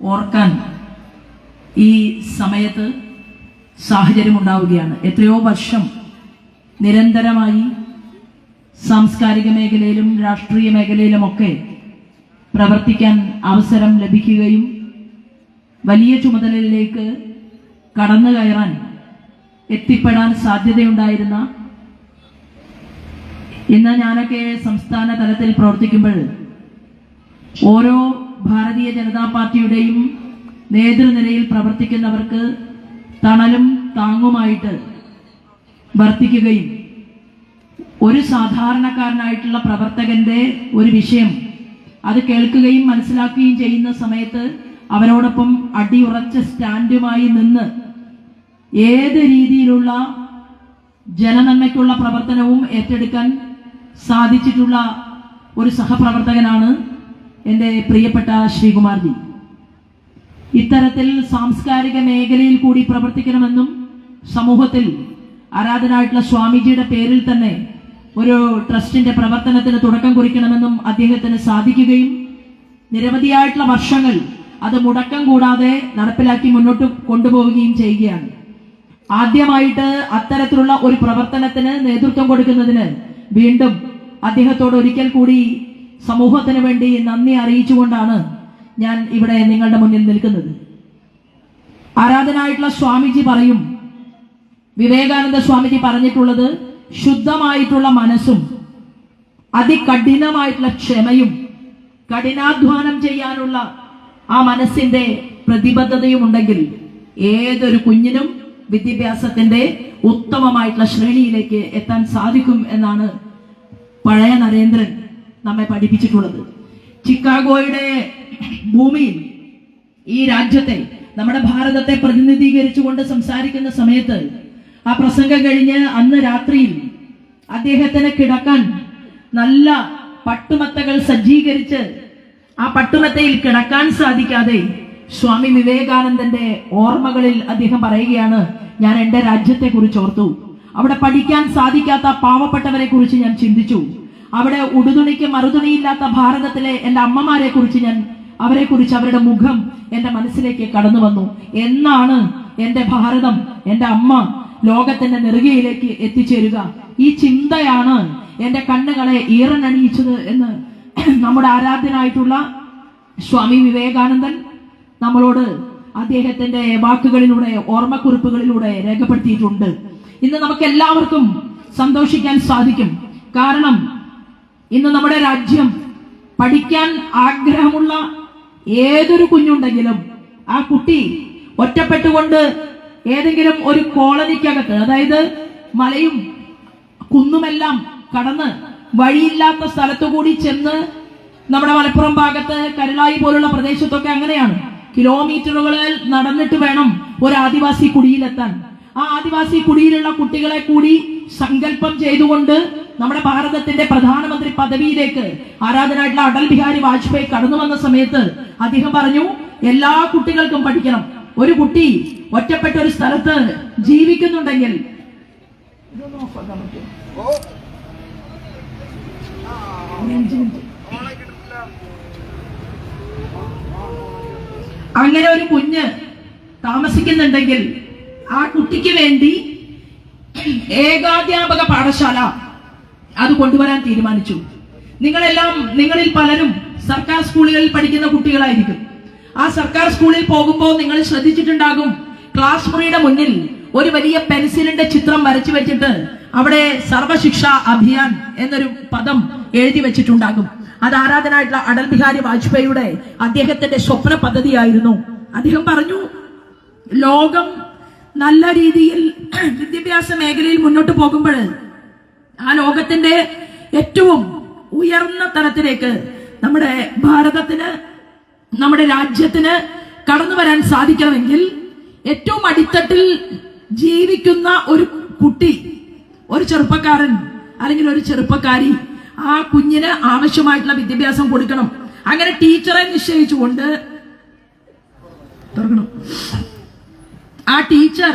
ഓർക്കാൻ ഈ സമയത്ത് സാഹചര്യം ഉണ്ടാവുകയാണ് എത്രയോ വർഷം നിരന്തരമായി സാംസ്കാരിക മേഖലയിലും രാഷ്ട്രീയ മേഖലയിലുമൊക്കെ പ്രവർത്തിക്കാൻ അവസരം ലഭിക്കുകയും വലിയ ചുമതലയിലേക്ക് കടന്നു കയറാൻ എത്തിപ്പെടാൻ സാധ്യതയുണ്ടായിരുന്ന ഇന്ന് ഞാനൊക്കെ സംസ്ഥാന തലത്തിൽ പ്രവർത്തിക്കുമ്പോൾ ഓരോ ഭാരതീയ ജനതാ പാർട്ടിയുടെയും നേതൃനിരയിൽ പ്രവർത്തിക്കുന്നവർക്ക് തണലും താങ്ങുമായിട്ട് വർത്തിക്കുകയും ഒരു സാധാരണക്കാരനായിട്ടുള്ള പ്രവർത്തകന്റെ ഒരു വിഷയം അത് കേൾക്കുകയും മനസ്സിലാക്കുകയും ചെയ്യുന്ന സമയത്ത് അവരോടൊപ്പം അടിയുറച്ച സ്റ്റാൻഡുമായി നിന്ന് ഏത് രീതിയിലുള്ള ജനനന്മയ്ക്കുള്ള പ്രവർത്തനവും ഏറ്റെടുക്കാൻ സാധിച്ചിട്ടുള്ള ഒരു സഹപ്രവർത്തകനാണ് എന്റെ പ്രിയപ്പെട്ട ശ്രീകുമാർജി ഇത്തരത്തിൽ സാംസ്കാരിക മേഖലയിൽ കൂടി പ്രവർത്തിക്കണമെന്നും സമൂഹത്തിൽ ആരാധനായിട്ടുള്ള സ്വാമിജിയുടെ പേരിൽ തന്നെ ഒരു ട്രസ്റ്റിന്റെ പ്രവർത്തനത്തിന് തുടക്കം കുറിക്കണമെന്നും അദ്ദേഹത്തിന് സാധിക്കുകയും നിരവധിയായിട്ടുള്ള വർഷങ്ങൾ അത് മുടക്കം കൂടാതെ നടപ്പിലാക്കി മുന്നോട്ട് കൊണ്ടുപോവുകയും ചെയ്യുകയാണ്. ആദ്യമായിട്ട് അത്തരത്തിലുള്ള ഒരു പ്രവർത്തനത്തിന് നേതൃത്വം കൊടുക്കുന്നതിന് വീണ്ടും അദ്ദേഹത്തോട് ഒരിക്കൽ കൂടി സമൂഹത്തിന് വേണ്ടി നന്ദി അറിയിച്ചുകൊണ്ടാണ് ഞാൻ ഇവിടെ നിങ്ങളുടെ മുന്നിൽ നിൽക്കുന്നത്. ആരാധനായിട്ടുള്ള സ്വാമിജി പറയും വിവേകാനന്ദ സ്വാമിജി പറഞ്ഞിട്ടുള്ളത് ശുദ്ധമായിട്ടുള്ള മനസ്സും അതികഠിനമായിട്ടുള്ള ക്ഷമയും കഠിനാധ്വാനം ചെയ്യാനുള്ള ആ മനസ്സിന്റെ പ്രതിബദ്ധതയും ഉണ്ടെങ്കിൽ ഏതൊരു കുഞ്ഞിനും വിദ്യാഭ്യാസത്തിന്റെ ഉത്തമമായിട്ടുള്ള ശ്രേണിയിലേക്ക് എത്താൻ സാധിക്കും എന്നാണ് പഴയ നരേന്ദ്രൻ നമ്മെ പഠിപ്പിച്ചിട്ടുള്ളത്. ചിക്കാഗോയുടെ ഭൂമിയിൽ ഈ രാജ്യത്തെ നമ്മുടെ ഭാരതത്തെ പ്രതിനിധീകരിച്ചുകൊണ്ട് സംസാരിക്കുന്ന സമയത്ത് ആ പ്രസംഗം കഴിഞ്ഞ് അന്ന് രാത്രിയിൽ അദ്ദേഹത്തിന് കിടക്കാൻ നല്ല പട്ടുമത്തകൾ സജ്ജീകരിച്ച് ആ പട്ടുമത്തയിൽ കിടക്കാൻ സാധിക്കാതെ സ്വാമി വിവേകാനന്ദന്റെ ഓർമ്മകളിൽ അദ്ദേഹം പറയുകയാണ് ഞാൻ എന്റെ രാജ്യത്തെ കുറിച്ച് ഓർത്തു. അവിടെ പഠിക്കാൻ സാധിക്കാത്ത പാവപ്പെട്ടവരെ കുറിച്ച് ഞാൻ ചിന്തിച്ചു. അവിടെ ഉടുതുണിക്ക് മറുതുണിയില്ലാത്ത ഭാരതത്തിലെ എന്റെ അമ്മമാരെ കുറിച്ച് ഞാൻ അവരെ കുറിച്ച് അവരുടെ മുഖം എന്റെ മനസ്സിലേക്ക് കടന്നു വന്നു. എന്നാണ് എന്റെ ഭാരതം എന്റെ അമ്മ ലോകത്തിന്റെ നെറുകയിലേക്ക് എത്തിച്ചേരുക. ഈ ചിന്തയാണ് എന്റെ കണ്ണുകളെ ഈറനണിയിച്ചത് എന്ന് നമ്മുടെ ആരാധ്യനായിട്ടുള്ള സ്വാമി വിവേകാനന്ദൻ നമ്മളോട് അദ്ദേഹത്തിന്റെ വാക്കുകളിലൂടെ ഓർമ്മക്കുറിപ്പുകളിലൂടെ രേഖപ്പെടുത്തിയിട്ടുണ്ട്. ഇന്ന് നമുക്ക് എല്ലാവർക്കും സന്തോഷിക്കാൻ സാധിക്കും. കാരണം ഇന്ന് നമ്മുടെ രാജ്യം പഠിക്കാൻ ആഗ്രഹമുള്ള ഏതൊരു കുഞ്ഞുണ്ടെങ്കിലും ആ കുട്ടി ഒറ്റപ്പെട്ടുകൊണ്ട് ഏതെങ്കിലും ഒരു കോളനിക്കകത്ത് അതായത് മലയും കുന്നുമെല്ലാം കടന്ന് വഴിയില്ലാത്ത സ്ഥലത്തു കൂടി ചെന്ന് നമ്മുടെ മലപ്പുറം ഭാഗത്ത് കരുളായി പോലുള്ള പ്രദേശത്തൊക്കെ അങ്ങനെയാണ്. കിലോമീറ്ററുകളിൽ നടന്നിട്ട് വേണം ഒരു ആദിവാസി കുടിയിലെത്താൻ. ആ ആദിവാസി കുടിയിലുള്ള കുട്ടികളെ കൂടി സങ്കല്പം ചെയ്തുകൊണ്ട് നമ്മുടെ ഭാരതത്തിന്റെ പ്രധാനമന്ത്രി പദവിയിലേക്ക് ആരാധനായിട്ടുള്ള അടൽ ബിഹാരി വാജ്പേയി കടന്നു വന്ന സമയത്ത് അദ്ദേഹം പറഞ്ഞു എല്ലാ കുട്ടികൾക്കും പഠിക്കണം ഒരു കുട്ടി ഒറ്റപ്പെട്ട ഒരു സ്ഥലത്ത് ജീവിക്കുന്നുണ്ടെങ്കിൽ. അങ്ങനെ ഒരു കുഞ്ഞ് താമസിക്കുന്നുണ്ടെങ്കിൽ ആ കുട്ടിക്ക് വേണ്ടി ഏകാധ്യാപക പാഠശാല അത് കൊണ്ടുവരാൻ തീരുമാനിച്ചു. നിങ്ങളെല്ലാം നിങ്ങളിൽ പലരും സർക്കാർ സ്കൂളുകളിൽ പഠിക്കുന്ന കുട്ടികളായിരിക്കും. ആ സർക്കാർ സ്കൂളിൽ പോകുമ്പോൾ നിങ്ങൾ ശ്രദ്ധിച്ചിട്ടുണ്ടാകും ക്ലാസ് മുറിയുടെ മുന്നിൽ ഒരു വലിയ പെൻസിലിന്റെ ചിത്രം വരച്ചു വെച്ചിട്ട് അവിടെ സർവശിക്ഷ അഭിയാൻ എന്നൊരു പദം എഴുതി വെച്ചിട്ടുണ്ടാകും. അത് ആരാധനായിട്ടുള്ള അടൽ ബിഹാരി വാജ്പേയിയുടെ അദ്ദേഹത്തിന്റെ സ്വപ്ന പദ്ധതിയായിരുന്നു. അദ്ദേഹം പറഞ്ഞു ലോകം നല്ല രീതിയിൽ വിദ്യാഭ്യാസ മേഖലയിൽ മുന്നോട്ട് പോകുമ്പോൾ ആ ലോകത്തിന്റെ ഏറ്റവും ഉയർന്ന തലത്തിലേക്ക് നമ്മുടെ ഭാരതത്തിന് നമ്മുടെ രാജ്യത്തിന് കടന്നു വരാൻ സാധിക്കണമെങ്കിൽ ഏറ്റവും അടിത്തട്ടിൽ ജീവിക്കുന്ന ഒരു കുട്ടി ഒരു ചെറുപ്പക്കാരൻ അല്ലെങ്കിൽ ഒരു ചെറുപ്പക്കാരി ആ കുഞ്ഞിന് ആവശ്യമായിട്ടുള്ള വിദ്യാഭ്യാസം കൊടുക്കണം. അങ്ങനെ ടീച്ചറെ നിശ്ചയിച്ചുകൊണ്ട് തുറക്കണം. ആ ടീച്ചർ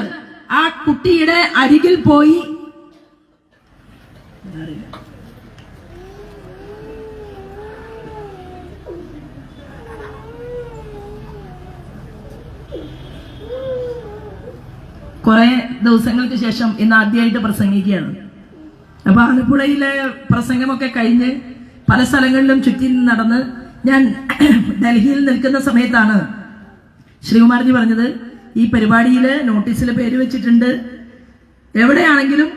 ആ കുട്ടിയുടെ അരികിൽ പോയി കുറെ ദിവസങ്ങൾക്ക് ശേഷം ഇന്ന് ആദ്യമായിട്ട് പ്രസംഗിക്കുകയാണ്. അപ്പൊ ആലപ്പുഴയിലെ പ്രസംഗമൊക്കെ കഴിഞ്ഞ് പല സ്ഥലങ്ങളിലും ചുറ്റി നടന്ന് ഞാൻ ഡൽഹിയിൽ നിൽക്കുന്ന സമയത്താണ് ശ്രീകുമാർജി പറഞ്ഞത് ഈ പരിപാടിയിൽ നോട്ടീസിൽ പേര് വെച്ചിട്ടുണ്ട്. എവിടെയാണെങ്കിലും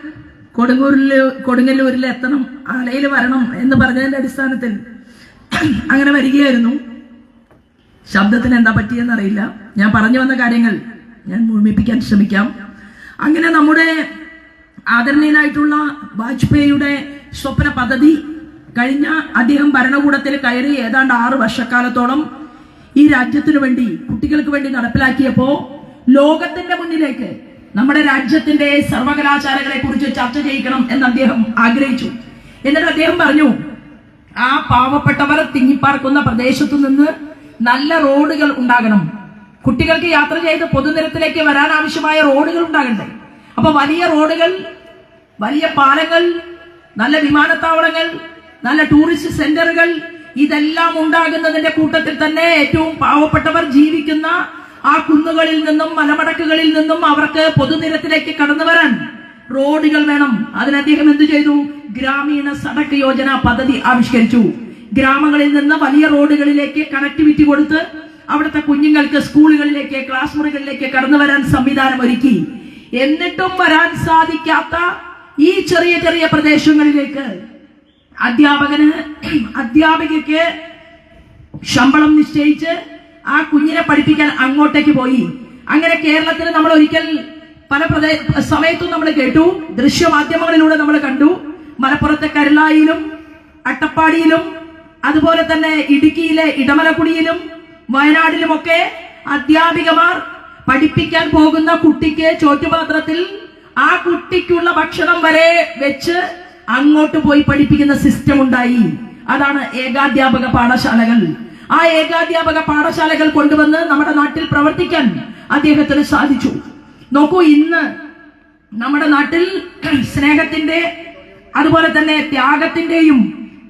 കൊടുങ്ങൂരിൽ കൊടുങ്ങല്ലൂരിൽ എത്തണം ആലയിൽ വരണം എന്ന് പറഞ്ഞതിന്റെ അടിസ്ഥാനത്തിൽ അങ്ങനെ വരികയായിരുന്നു. ശബ്ദത്തിന് എന്താ പറ്റിയെന്ന് അറിയില്ല. ഞാൻ പറഞ്ഞു വന്ന കാര്യങ്ങൾ ഞാൻ മുഴുമിപ്പിക്കാൻ ശ്രമിക്കാം. അങ്ങനെ നമ്മുടെ ആദരണീയനായിട്ടുള്ള വാജ്പേയിയുടെ സ്വപ്ന പദ്ധതി കഴിഞ്ഞ അദ്ദേഹം ഭരണകൂടത്തിൽ കയറി ഏതാണ്ട് ആറ് വർഷക്കാലത്തോളം ഈ രാജ്യത്തിനു വേണ്ടി കുട്ടികൾക്ക് വേണ്ടി നടപ്പിലാക്കിയപ്പോ ലോകത്തിന്റെ മുന്നിലേക്ക് നമ്മുടെ രാജ്യത്തിന്റെ സർവകലാശാലകളെ കുറിച്ച് ചർച്ച ചെയ്യിക്കണം എന്ന് അദ്ദേഹം ആഗ്രഹിച്ചു. എന്നിട്ട് അദ്ദേഹം പറഞ്ഞു ആ പാവപ്പെട്ടവർ തിങ്ങിപ്പാർക്കുന്ന പ്രദേശത്തു നിന്ന് നല്ല റോഡുകൾ ഉണ്ടാകണം. കുട്ടികൾക്ക് യാത്ര ചെയ്ത് പൊതുനിരത്തിലേക്ക് വരാൻ ആവശ്യമായ റോഡുകൾ ഉണ്ടാകണ്ടേ? അപ്പൊ വലിയ റോഡുകൾ വലിയ പാലങ്ങൾ നല്ല വിമാനത്താവളങ്ങൾ നല്ല ടൂറിസ്റ്റ് സെന്ററുകൾ ഇതെല്ലാം ഉണ്ടാകുന്നതിന്റെ കൂട്ടത്തിൽ തന്നെ ഏറ്റവും പാവപ്പെട്ടവർ ജീവിക്കുന്ന ആ കുന്നുകളിൽ നിന്നും മലമടക്കുകളിൽ നിന്നും അവർക്ക് പൊതുനിരത്തിലേക്ക് കടന്നു വരാൻ റോഡുകൾ വേണം. അതിന് അദ്ദേഹം എന്ത് ചെയ്തു? ഗ്രാമീണ സടക്ക് യോജന പദ്ധതി ആവിഷ്കരിച്ചു. ഗ്രാമങ്ങളിൽ നിന്ന് വലിയ റോഡുകളിലേക്ക് കണക്ടിവിറ്റി കൊടുത്ത് അവിടുത്തെ കുഞ്ഞുങ്ങൾക്ക് സ്കൂളുകളിലേക്ക് ക്ലാസ് മുറികളിലേക്ക് കടന്നു വരാൻ സംവിധാനം ഒരുക്കി. എന്നിട്ടും വരാൻ സാധിക്കാത്ത ഈ ചെറിയ ചെറിയ പ്രദേശങ്ങളിലേക്ക് അധ്യാപകന് അധ്യാപികയ്ക്ക് ശമ്പളം നിശ്ചയിച്ച് ആ കുഞ്ഞിനെ പഠിപ്പിക്കാൻ അങ്ങോട്ടേക്ക് പോയി. അങ്ങനെ കേരളത്തിൽ നമ്മൾ ഒരിക്കൽ പല പ്രദേ സമയത്തും നമ്മൾ കേട്ടു. ദൃശ്യമാധ്യമങ്ങളിലൂടെ നമ്മൾ കണ്ടു. മലപ്പുറത്തെ കരുളായിലും അട്ടപ്പാടിയിലും അതുപോലെ തന്നെ ഇടുക്കിയിലെ ഇടമലക്കുടിയിലും വയനാടിലുമൊക്കെ അധ്യാപികമാർ പഠിപ്പിക്കാൻ പോകുന്ന കുട്ടിക്ക് ചോറ്റുപാത്രത്തിൽ ആ കുട്ടിക്കുള്ള ഭക്ഷണം വരെ വെച്ച് അങ്ങോട്ട് പോയി പഠിപ്പിക്കുന്ന സിസ്റ്റം ഉണ്ടായി. അതാണ് ഏകാധ്യാപക പാഠശാലകൾ. ആ ഏകാധ്യാപക പാഠശാലകൾ കൊണ്ടുവന്ന് നമ്മുടെ നാട്ടിൽ പ്രവർത്തിക്കാൻ അദ്ദേഹത്തിന് സാധിച്ചു. നോക്കൂ ഇന്ന് നമ്മുടെ നാട്ടിൽ സ്നേഹത്തിന്റെ അതുപോലെ തന്നെ ത്യാഗത്തിന്റെയും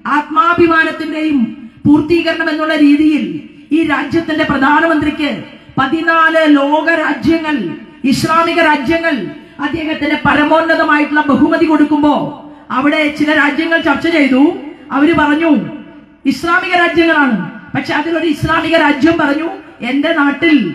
ആത്മാഭിമാനത്തിന്റെയും പൂർത്തീകരണം എന്നുള്ള രീതിയിൽ ഈ രാജ്യത്തിന്റെ പ്രധാനമന്ത്രിക്ക് പതിനാല് ലോക രാജ്യങ്ങൾ ഇസ്ലാമിക രാജ്യങ്ങൾ അദ്ദേഹത്തിന് പരമോന്നതമായിട്ടുള്ള ബഹുമതി കൊടുക്കുമ്പോ അവിടെ ചില രാജ്യങ്ങൾ ചർച്ച ചെയ്തു. അവർ പറഞ്ഞു ഇസ്ലാമിക രാജ്യങ്ങളാണ്. പക്ഷെ അതിലൊരു ഇസ്ലാമിക രാജ്യം പറഞ്ഞു എന്റെ നാട്ടിൽ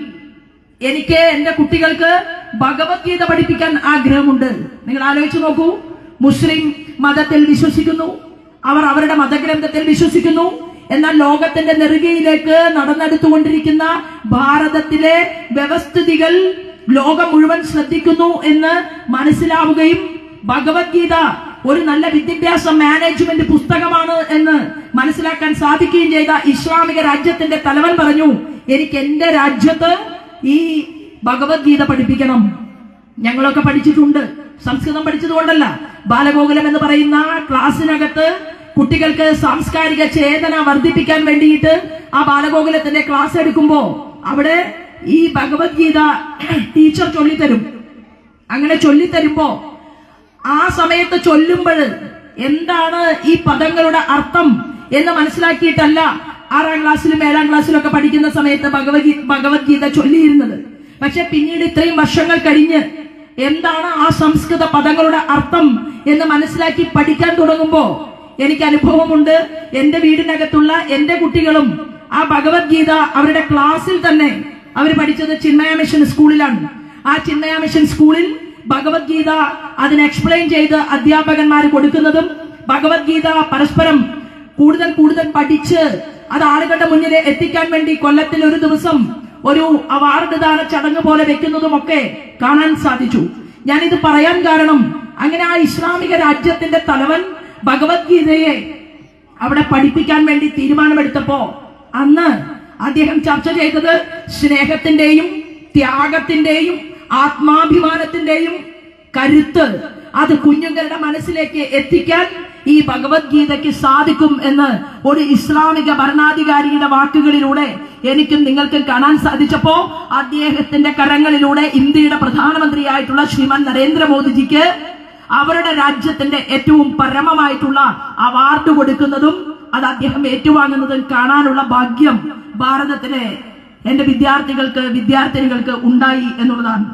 എനിക്ക് എന്റെ കുട്ടികൾക്ക് ഭഗവത്ഗീത പഠിപ്പിക്കാൻ ആഗ്രഹമുണ്ട്. നിങ്ങൾ ആലോചിച്ച് നോക്കൂ. മുസ്ലിം മതത്തിൽ വിശ്വസിക്കുന്നു. അവർ അവരുടെ മതഗ്രന്ഥത്തിൽ വിശ്വസിക്കുന്നു. എന്നാൽ ലോകത്തിന്റെ നെറുകയിലേക്ക് നടന്നെടുത്തുകൊണ്ടിരിക്കുന്ന ഭാരതത്തിലെ വ്യവസ്ഥിതികൾ ലോകം മുഴുവൻ ശ്രദ്ധിക്കുന്നു എന്ന് മനസ്സിലാവുകയും ഭഗവത്ഗീത ഒരു നല്ല വിദ്യാഭ്യാസ മാനേജ്മെന്റ് പുസ്തകമാണ് എന്ന് മനസ്സിലാക്കാൻ സാധിക്കുകയും ചെയ്ത ഇസ്ലാമിക രാജ്യത്തിന്റെ തലവൻ പറഞ്ഞു എനിക്ക് എന്റെ രാജ്യത്ത് ഈ ഭഗവത്ഗീത പഠിപ്പിക്കണം. ഞങ്ങളൊക്കെ പഠിച്ചിട്ടുണ്ട്. സംസ്കൃതം പഠിച്ചതുകൊണ്ടല്ല. ബാലഗോകുലം എന്ന് പറയുന്ന ക്ലാസ്സിനകത്ത് കുട്ടികൾക്ക് സാംസ്കാരിക ചേതന വർദ്ധിപ്പിക്കാൻ വേണ്ടിയിട്ട് ആ ബാലഗോകുലത്തിന്റെ ക്ലാസ് എടുക്കുമ്പോ അവിടെ ഈ ഭഗവത്ഗീത ടീച്ചർ ചൊല്ലിത്തരും. അങ്ങനെ ചൊല്ലിത്തരുമ്പോ ആ സമയത്ത് ചൊല്ലുമ്പോൾ എന്താണ് ഈ പദങ്ങളുടെ അർത്ഥം എന്ന് മനസ്സിലാക്കിയിട്ടല്ല ആറാം ക്ലാസ്സിലും ഏഴാം ക്ലാസ്സിലും ഒക്കെ പഠിക്കുന്ന സമയത്ത് ഭഗവത്ഗീ ഭഗവത്ഗീത ചൊല്ലിയിരുന്നത്. പക്ഷെ പിന്നീട് ഇത്രയും വർഷങ്ങൾ കഴിഞ്ഞ് എന്താണ് ആ സംസ്കൃത പദങ്ങളുടെ അർത്ഥം എന്ന് മനസ്സിലാക്കി പഠിക്കാൻ തുടങ്ങുമ്പോൾ എനിക്ക് അനുഭവമുണ്ട്. എന്റെ വീടിനകത്തുള്ള എന്റെ കുട്ടികളും ആ ഭഗവത്ഗീത അവരുടെ ക്ലാസ്സിൽ തന്നെ അവർ പഠിച്ചത് ചിന്മയ മിഷൻ സ്കൂളിലാണ്. ആ ചിന്മയ മിഷൻ സ്കൂളിൽ ഭഗവത്ഗീത അതിന് എക്സ്പ്ലെയിൻ ചെയ്ത് അധ്യാപകന്മാർ കൊടുക്കുന്നതും ഭഗവത്ഗീത പരസ്പരം കൂടുതൽ കൂടുതൽ പഠിച്ച് അത് ആളുകളുടെ മുന്നിൽ എത്തിക്കാൻ വേണ്ടി കൊല്ലത്തിൽ ഒരു ദിവസം ഒരു അവാർഡ് ദാന ചടങ്ങ് പോലെ വെക്കുന്നതും ഒക്കെ കാണാൻ സാധിച്ചു. ഞാനിത് പറയാൻ കാരണം അങ്ങനെ ആ ഇസ്ലാമിക രാജ്യത്തിന്റെ തലവൻ ഭഗവത്ഗീതയെ അവിടെ പഠിപ്പിക്കാൻ വേണ്ടി തീരുമാനമെടുത്തപ്പോ അന്ന് അദ്ദേഹം ചർച്ച ചെയ്തത് സ്നേഹത്തിന്റെയും ത്യാഗത്തിന്റെയും ആത്മാഭിമാനത്തിന്റെയും കരുത്ത് അത് കുഞ്ഞുങ്ങളുടെ മനസ്സിലേക്ക് എത്തിക്കാൻ ഈ ഭഗവത്ഗീതയ്ക്ക് സാധിക്കും എന്ന് ഒരു ഇസ്ലാമിക ഭരണാധികാരിയുടെ വാക്കുകളിലൂടെ എനിക്കും നിങ്ങൾക്കും കാണാൻ സാധിച്ചപ്പോ അദ്ദേഹത്തിന്റെ കരങ്ങളിലൂടെ ഇന്ത്യയുടെ പ്രധാനമന്ത്രിയായിട്ടുള്ള ശ്രീമാൻ നരേന്ദ്രമോദിജിക്ക് അവരുടെ രാജ്യത്തിന്റെ ഏറ്റവും പരമമായിട്ടുള്ള അവാർഡ് കൊടുക്കുന്നതും അത് അദ്ദേഹം ഏറ്റുവാങ്ങുന്നതും കാണാനുള്ള ഭാഗ്യം ഭാരതത്തിലെ എന്റെ വിദ്യാർത്ഥികൾക്ക് വിദ്യാർത്ഥിനികൾക്ക് ഉണ്ടായി എന്നുള്ളതാണ്.